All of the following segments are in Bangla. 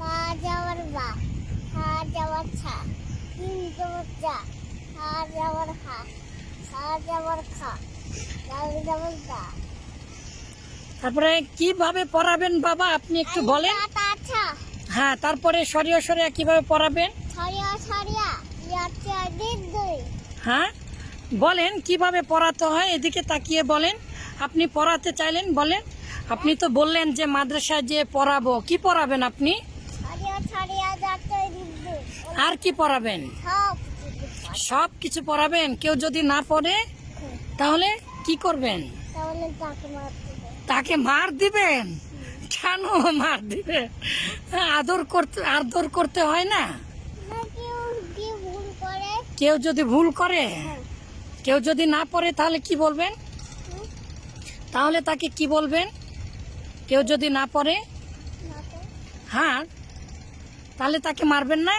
বা যাওয়ার বা হা যাওয়ার ছা তিন যাওয়ার যা হা যাওয়ার হা হা যাওয়ার খা যাওয়ার দা তারপরে কীভাবে পড়াবেন বাবা আপনি একটু বলেন। আচ্ছা। হ্যাঁ তারপরে সরিয়া সরিয়া কীভাবে পড়াবেন? হ্যাঁ বলেন কীভাবে পড়াতে হয় এদিকে তাকিয়ে বলেন। আপনি পড়াতে চাইলেন বলেন। আপনি তো বললেন যে মাদ্রাসায় যে পড়াবো কি পড়াবেন আপনি? আর কি পড়াবেন? সব কিছু পড়াবেন? কেউ যদি না পড়ে তাহলে কি করবেন? তাকে মার দিবেন? কেন মার দিবে আদর করতে আদর করতে হয় না? কেউ কি ভুল করে। কেউ যদি ভুল করে? হ্যাঁ। কেউ যদি না পড়ে তাহলে কি বলবেন? তাহলে তাকে কি বলবেন? কেউ যদি না পড়ে। হ্যাঁ তাহলে তাকে মারবেন না।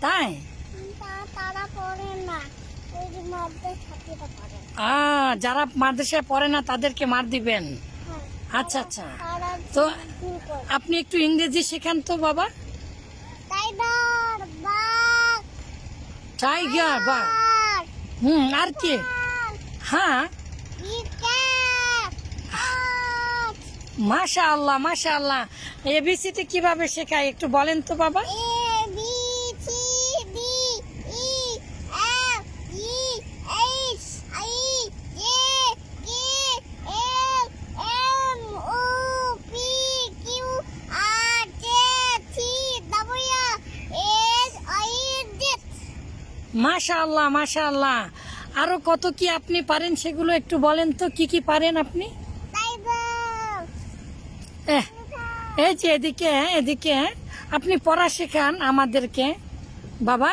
তাই? তারা পড়ে না। যারা মাদ্রাসায় পড়ে না তাদেরকে মার দিবেন? হ্যাঁ। আচ্ছা আচ্ছা। তো আপনি একটু ইংরেজি শেখান তো বাবা। টাইগার বা হুম আর কি? হ্যাঁ। মাশা আল্লাহ মাশা আল্লাহ এবিসিটি কীভাবে শেখায় একটু বলেন তো বাবা। মাশা আল্লাহ মাশা আরও কত কি আপনি পারেন সেগুলো একটু বলেন তো কি কি পারেন আপনি? এই যে এদিকে এদিকে আপনি পড়া শেখান আমাদেরকে। বাবা